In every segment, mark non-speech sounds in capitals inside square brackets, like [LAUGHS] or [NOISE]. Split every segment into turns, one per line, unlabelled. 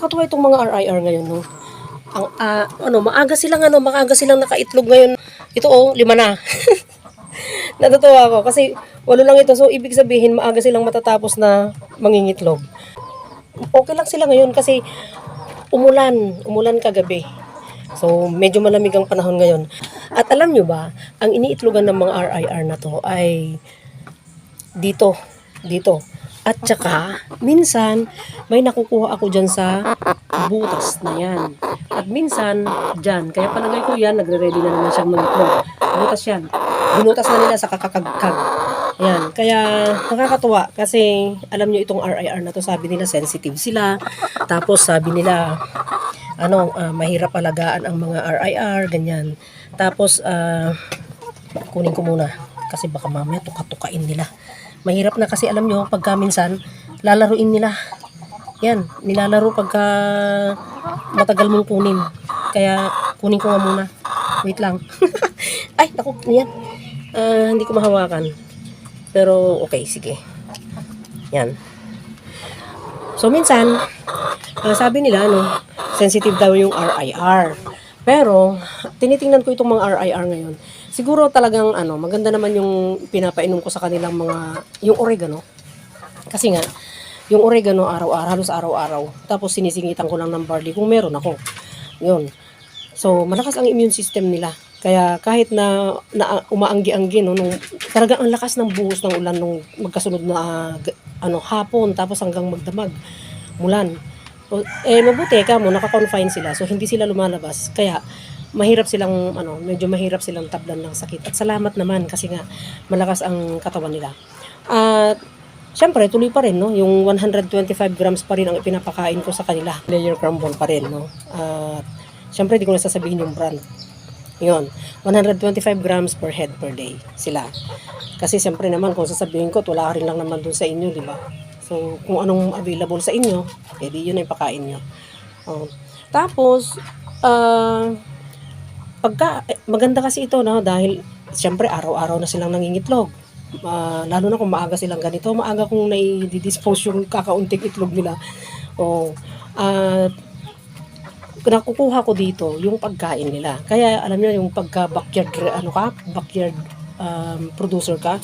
Nakakatuwa itong mga RIR ngayon, no? Ang, ah, ano, maaga silang, ano, maaga silang nakaitlog ngayon. Ito, oh, lima na. [LAUGHS] Natutuwa ako kasi walo lang ito. So, ibig sabihin, maaga silang matatapos na mangingitlog. Okay lang sila ngayon kasi umulan. Umulan kagabi. So, medyo malamig ang panahon ngayon. At alam nyo ba, ang iniitlogan ng mga RIR na to ay dito. Dito. At saka, minsan, may nakukuha ako dyan sa butas na yan. At minsan, dyan. Kaya palagay ko yan, nagre-ready na naman siyang mangitlog. Butas yan. Binutas na nila sa kakakagkag. Yan. Kaya, nakakatuwa. Kasi, alam nyo itong RIR na to, sabi nila, sensitive sila. Tapos, sabi nila, ano, ah, mahirap alagaan ang mga RIR, ganyan. Tapos, ah, kunin ko muna. Kasi baka mamaya tuka-tukain nila. Mahirap na kasi alam nyo, pagka minsan, lalaruin nila. Yan, nilalaro pagka matagal mong kunin. Kaya, kunin ko nga muna. Wait lang. [LAUGHS] Ay, naku, yan. Ah, hindi ko mahawakan. Pero, okay, sige. Yan. So, minsan, ah, sabi nila, ano, sensitive daw yung RIR. Pero, tinitingnan ko itong mga RIR ngayon. Siguro talagang, ano, maganda naman yung pinapainom ko sa kanilang mga, yung oregano. Kasi nga, yung oregano araw-araw, halos araw-araw. Tapos sinisingitan ko lang ng barley kung meron ako. Yun. So, malakas ang immune system nila. Kaya kahit na, na umaanggi-anggi, no, nung, talagang ang lakas ng buhos ng ulan nung magkasunod na ah, ano, hapon, tapos hanggang magdamag, mulan. O, eh, mabuti ka mo, naka-confine sila. So, hindi sila lumalabas. Kaya, mahirap silang, ano, medyo mahirap silang tablan ng sakit. At salamat naman kasi nga, malakas ang katawan nila. At, syempre, tuloy pa rin, no? Yung 125 grams pa rin ang ipinapakain ko sa kanila. Layer crumble pa rin, no? At, syempre, di ko na sasabihin yung brand. Yun, 125 grams per head per day sila. Kasi siyempre naman, kung sasabihin ko, wala rin lang naman dun sa inyo, di ba? So, kung anong available sa inyo, edi yun ay pakain nyo. Oh. Tapos, ah, pagka, eh, maganda kasi ito, no? Dahil, siyempre, araw-araw na silang nangingitlog. Ah, lalo na kung maaga silang ganito, maaga kung nai-dispose yung kakaunting itlog nila. Oh, at nakukuha ko dito yung pagkain nila. Kaya alam niyo yung pagka backyard ano ka, backyard um, producer ka,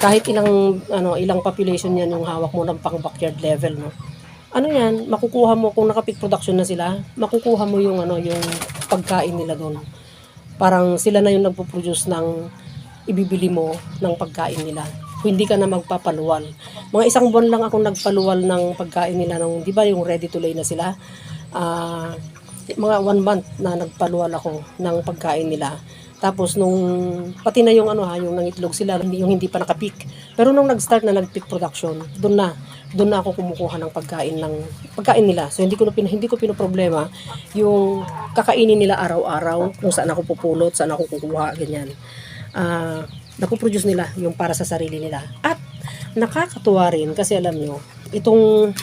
kahit ilang ano ilang population yan yung hawak mo ng pang backyard level no. Ano yan, makukuha mo kung naka-peak production na sila, makukuha mo yung ano yung pagkain nila doon. Parang sila na yung nagpo-produce ng ibibili mo ng pagkain nila. Hindi ka na magpapaluwal. Mga isang buwan lang akong nagpaluwal ng pagkain nila nung, di ba yung ready to lay na sila? Ah, mga one month na nagpaluwal ako ng pagkain nila. Tapos nung pati na yung ano ha, yung nangitlog sila, yung hindi pa nakapik. Pero nung nag-start na nag-peak production, doon na doon na ako kumukuha ng pagkain ng pagkain nila. So hindi ko na hindi ko pinoproblema yung kakainin nila araw-araw, kung saan ako pupulot, saan ako kukuha, ganyan. Ah, napoproduce nila yung para sa sarili nila. At nakakatuwa rin kasi alam nyo, itong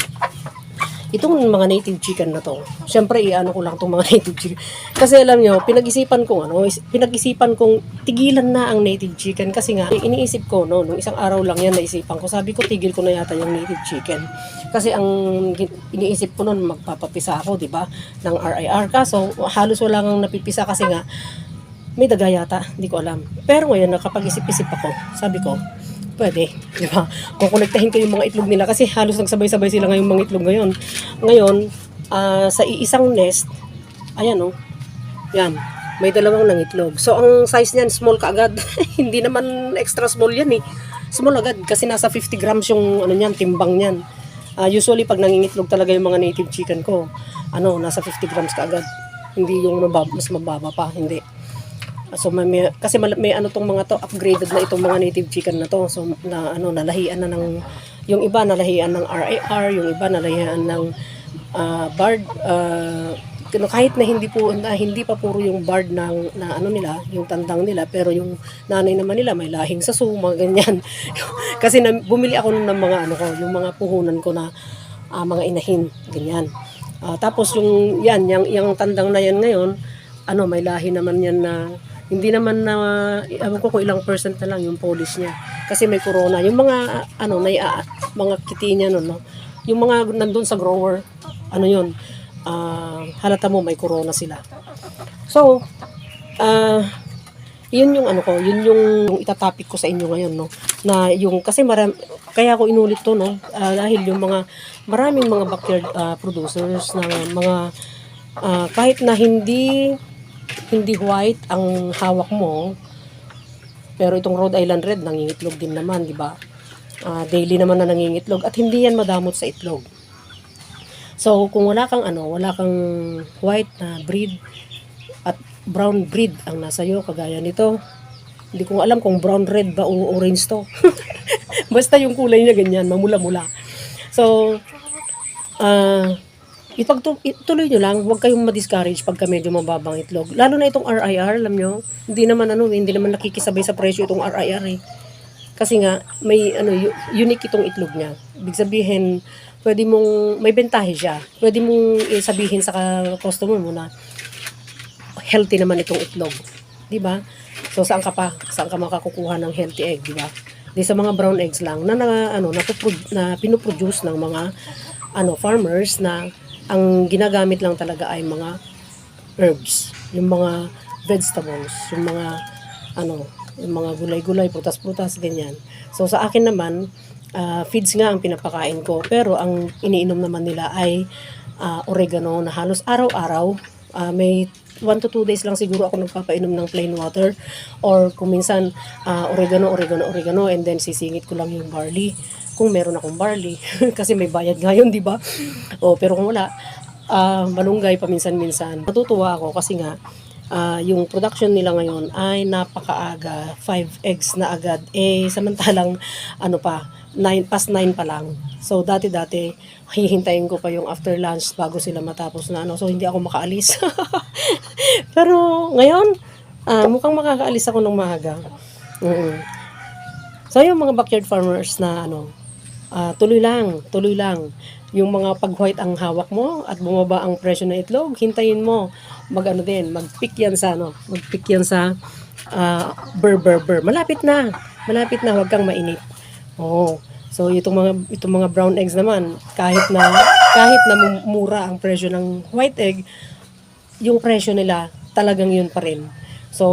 itong mga native chicken na to, syempre iano ko lang itong mga [LAUGHS] native chicken. Kasi alam nyo, pinag-isipan kong ano, is- pinag-isipan kong tigilan na ang native chicken kasi nga, iniisip ko, no, nung isang araw lang yan naisipan ko, sabi ko tigil ko na yata yung native chicken. Kasi ang iniisip ko noon, magpapapisa ako, di ba, ng RIR. Kaso, halos wala nang napipisa kasi nga, may daga yata, hindi ko alam. Pero ngayon, nakapag-isip-isip ako, sabi ko, pwede, di ba? Kukonektahin ko yung mga itlog nila kasi halos nagsabay-sabay sila ngayong mga itlog ngayon. Ngayon, ah, sa iisang nest, ayan oh, yan, may dalawang nangitlog. So, ang size niyan, small kaagad. [LAUGHS] Hindi naman extra small yan eh. Small agad kasi nasa 50 grams yung ano niyan, timbang niyan. Ah, usually, pag nangingitlog talaga yung mga native chicken ko, ano, nasa 50 grams kaagad. Hindi yung mababa, mas mababa pa, hindi. So may, may- kasi mal- may ano tong mga to upgraded na itong mga native chicken na to. So na ano nalahian na ng yung iba nalahian ng RIR, yung iba nalahian ng ah, barred ah, kano- kahit na hindi po na hindi pa puro yung barred ng na ano nila, yung tandang nila, pero yung nanay naman nila may lahing sa mga ganyan. [LAUGHS] kasi na, bumili ako nun ng mga ano ko, yung mga puhunan ko na ah, mga inahin, ganyan. Ah, tapos yung yan, yung, yung tandang na yan ngayon, ano, may lahi naman yan na hindi naman na ewan ko kung ilang percent na lang yung polish niya kasi may corona yung mga ano may ah, mga kiti niya no, no yung mga nandun sa grower, ano yun, ah, halata mo may corona sila. So, ah, yun yung ano ko, yun yung itatapik ko sa inyo ngayon, no? Na yung, kasi maram, kaya ako inulit to, no? Ah, dahil yung mga, maraming mga backyard ah, producers na mga, ah, kahit na hindi, hindi white ang hawak mo, pero itong Rhode Island Red, nangingitlog din naman, di ba? Ah, daily naman na nangingitlog at hindi yan madamot sa itlog. So, kung wala kang ano, wala kang white na breed at brown breed ang nasa iyo, kagaya nito. Hindi ko alam kung brown red ba o orange to. [LAUGHS] Basta yung kulay niya ganyan, mamula-mula. So, ah, ipagtu- ituloy nyo lang, huwag kayong ma-discourage pagka medyo mababang itlog. Lalo na itong RIR, alam nyo, hindi naman ano, hindi naman nakikisabay sa presyo itong RIR eh. Kasi nga, may ano, unique itong itlog niya. Ibig sabihin, pwede mong, may bentahe siya. Pwede mong sabihin sa customer mo na healthy naman itong itlog. Di ba? So, saan ka pa? Saan ka makakukuha ng healthy egg, di ba? Di sa mga brown eggs lang na, na ano, napupro- na pinoproduce ng mga ano, farmers na ang ginagamit lang talaga ay mga herbs, yung mga vegetables, yung mga ano, yung mga gulay-gulay, prutas-prutas, ganyan. So sa akin naman, ah, feeds nga ang pinapakain ko, pero ang iniinom naman nila ay ah, oregano na halos araw-araw. Ah, may 1 to 2 days lang siguro ako nagpapainom ng plain water or kung minsan ah, oregano, oregano, oregano and then sisingit ko lang yung barley kung meron akong barley [LAUGHS] kasi may bayad ngayon, di ba? O pero kung wala, ah, malunggay paminsan-minsan. Natutuwa ako kasi nga ah, yung production nila ngayon ay napakaaga, 5 eggs na agad. Eh samantalang ano pa, 9 past 9 pa lang. So dati-dati hihintayin ko pa yung after lunch bago sila matapos na ano. So hindi ako makaalis. [LAUGHS] Pero ngayon, ah, mukhang makakaalis ako ng maaga. Mm. So yung mga backyard farmers na ano, ah, tuloy lang, tuloy lang. Yung mga pag-white ang hawak mo at bumaba ang presyo ng itlog, hintayin mo. Mag ano din, mag-pick yan sa ano, mag-pick yan sa ah, burr, burr, burr. Malapit na. Malapit na, huwag kang mainip. Oo. So itong mga itong mga brown eggs naman, kahit na kahit na mu- mura ang presyo ng white egg, yung presyo nila talagang yun pa rin. So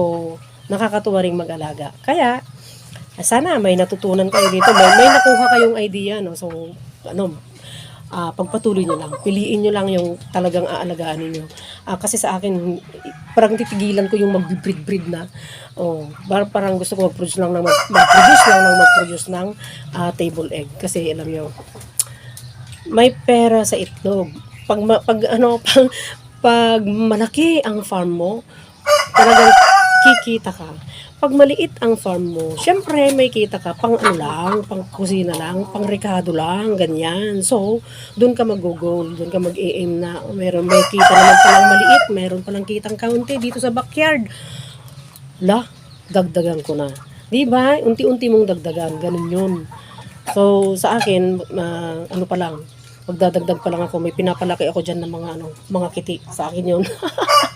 nakakatuwa ring mag-alaga. Kaya sana may natutunan kayo dito. May, may nakuha kayong idea, no? So, ano, ah, pagpatuloy nyo lang. Piliin nyo lang yung talagang aalagaan ninyo. Ah, kasi sa akin, parang titigilan ko yung mag-breed-breed na. Oh, parang, gusto ko mag-produce lang ng mag- mag-produce lang ng mag-produce ng ah, table egg. Kasi alam nyo, may pera sa itlog. Pag, pag ano, [LAUGHS] pag, pag malaki ang farm mo, talagang kikita ka. Pag maliit ang farm mo, syempre may kita ka pang ano lang, pang kusina lang, pang rekado lang, ganyan. So, doon ka mag-goal, doon ka mag-aim na meron may kita naman palang maliit, meron palang kitang kaunti dito sa backyard. La, dagdagan ko na. 'Di ba? Unti-unti mong dagdagan, ganun 'yun. So, sa akin, ah, ano pa lang, magdadagdag pa lang ako, may pinapalaki ako diyan ng mga ano, mga kiti. Sa akin 'yun. [LAUGHS]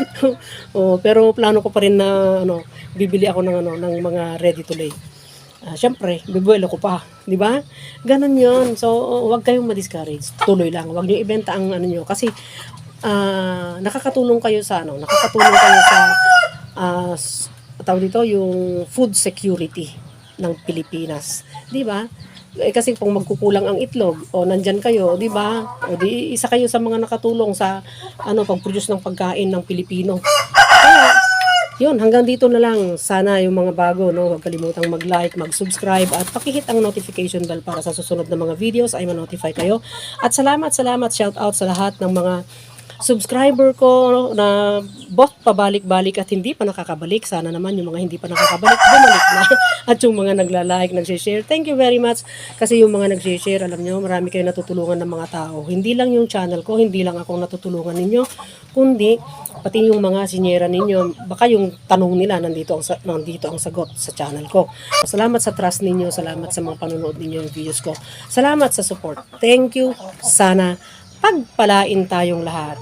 [LAUGHS] oh, pero plano ko pa rin na ano, bibili ako ng ano ng mga ready to lay. Ah, syempre, bibuelo ko pa, 'di ba? Ganun 'yon. So, huwag kayong ma-discourage. Tuloy lang. Huwag niyo ibenta ang ano niyo kasi ah, nakakatulong kayo sa ano, nakakatulong kayo sa s- tawag dito yung food security ng Pilipinas, 'di ba? Eh, kasi kung magkukulang ang itlog o nandyan kayo, 'di ba? O di isa kayo sa mga nakatulong sa ano pag-produce ng pagkain ng Pilipino. Kaya yun, hanggang dito na lang. Sana yung mga bago, no, huwag kalimutang mag-like, mag-subscribe, at pakihit ang notification bell para sa susunod na mga videos ay ma-notify kayo. At salamat, salamat, shout out sa lahat ng mga subscriber ko na bot pabalik-balik at hindi pa nakakabalik. Sana naman yung mga hindi pa nakakabalik, bumalik na. [LAUGHS] At yung mga nagla-like, nag-share, thank you very much. Kasi yung mga nag-share, alam nyo, marami kayo natutulungan ng mga tao. Hindi lang yung channel ko, hindi lang akong natutulungan ninyo, kundi pati yung mga sinyera ninyo, baka yung tanong nila nandito ang, nandito ang sagot sa channel ko. Salamat sa trust ninyo, salamat sa mga panonood ninyo yung videos ko. Salamat sa support. Thank you. Sana pagpalain tayong lahat.